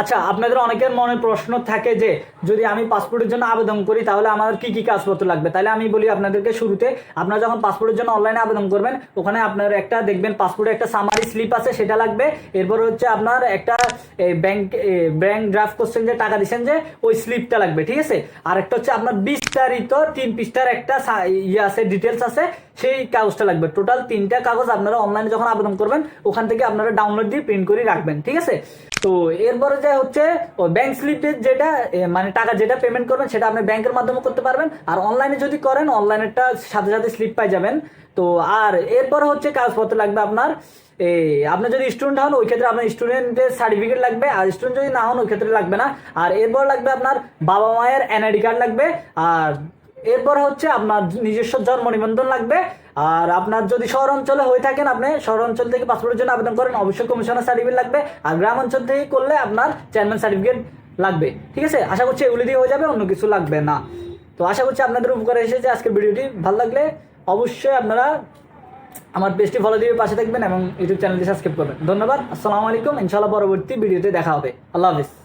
আচ্ছা আপনাদের অনেকের মনে প্রশ্ন থাকে যে, যদি আমি পাসপোর্টের জন্য আবেদন করি, তাহলে আমার কি কি কাগজপত্র লাগবে? তাহলে আমি বলি আপনাদেরকে শুরুতে, আপনারা যখন পাসপোর্টের জন্য অনলাইনে আবেদন করবেন, ওখানে আপনার একটা দেখবেন পাসপোর্টে একটা সামারি স্লিপ আছে, সেটা লাগবে। এরপর হচ্ছে আপনার একটা ব্যাংক ব্যাংক ড্রাফট করছেন যে টাকা দিচ্ছেন যে, ওই স্লিপটা লাগবে, ঠিক আছে? আর একটা হচ্ছে আপনার বিস্তারিত তিন পৃষ্ঠার একটা ইয়ে আছে ডিটেলস আছে, সেই কাগজটা লাগবে। টোটাল তিনটা কাগজ আপনারা অনলাইনে যখন আবেদন করবেন, ওখান থেকে আপনারা ডাউনলোড দিয়ে প্রিন্ট করে রাখবেন, ঠিক আছে? তো এরপরে যে হচ্ছে ওই ব্যাংক স্লিপের যেটা মানে টাকা যেটা পেমেন্ট করবেন, সেটা আপনি ব্যাংকের মাধ্যমে করতে পারবেন। আর অনলাইনে যদি করেন অনলাইনেরটা সাথে সাথে স্লিপ পাই যাবেন। তো আর এরপরে হচ্ছে কাগজপত্র লাগবে আপনার এই আপনি যদি স্টুডেন্ট হন, ওই ক্ষেত্রে আপনার স্টুডেন্টের সার্টিফিকেট লাগবে। আর স্টুডেন্ট যদি না হন, ওই ক্ষেত্রে লাগবে না। আর এরপর লাগবে আপনার বাবা মায়ের এনআইডি কার্ড লাগবে। আর এরপর হচ্ছে আপনার নিজস্ব জন্ম নিবন্ধন লাগবে। আর আপনার যদি শহর অঞ্চলে হয়ে থাকেন, আপনি শহর অঞ্চল থেকে পাসপোর্টের জন্য আবেদন করেন, অবশ্যই কমিশনার সার্টিফিকেট লাগবে। আর গ্রাম অঞ্চল থেকে করলে আপনার চেয়ারম্যান সার্টিফিকেট লাগবে। ঠিক আছে? আশা করছি এগুলি দিয়ে হয়ে যাবে, অন্য কিছু লাগবে না। তো আশা করছি আপনাদের উপকারে এসেছে আজকের ভিডিওটি। ভালো লাগলে অবশ্যই আপনারা আমার পেজটি ফলো দিয়ে পাশে থাকবেন এবং ইউটিউব চ্যানেলটি সাবস্ক্রাইব করবেন। ধন্যবাদ। আসসালামু আলাইকুম। ইনশাআল্লাহ পরবর্তী ভিডিওতে দেখা হবে। আল্লাহ হাফিজ।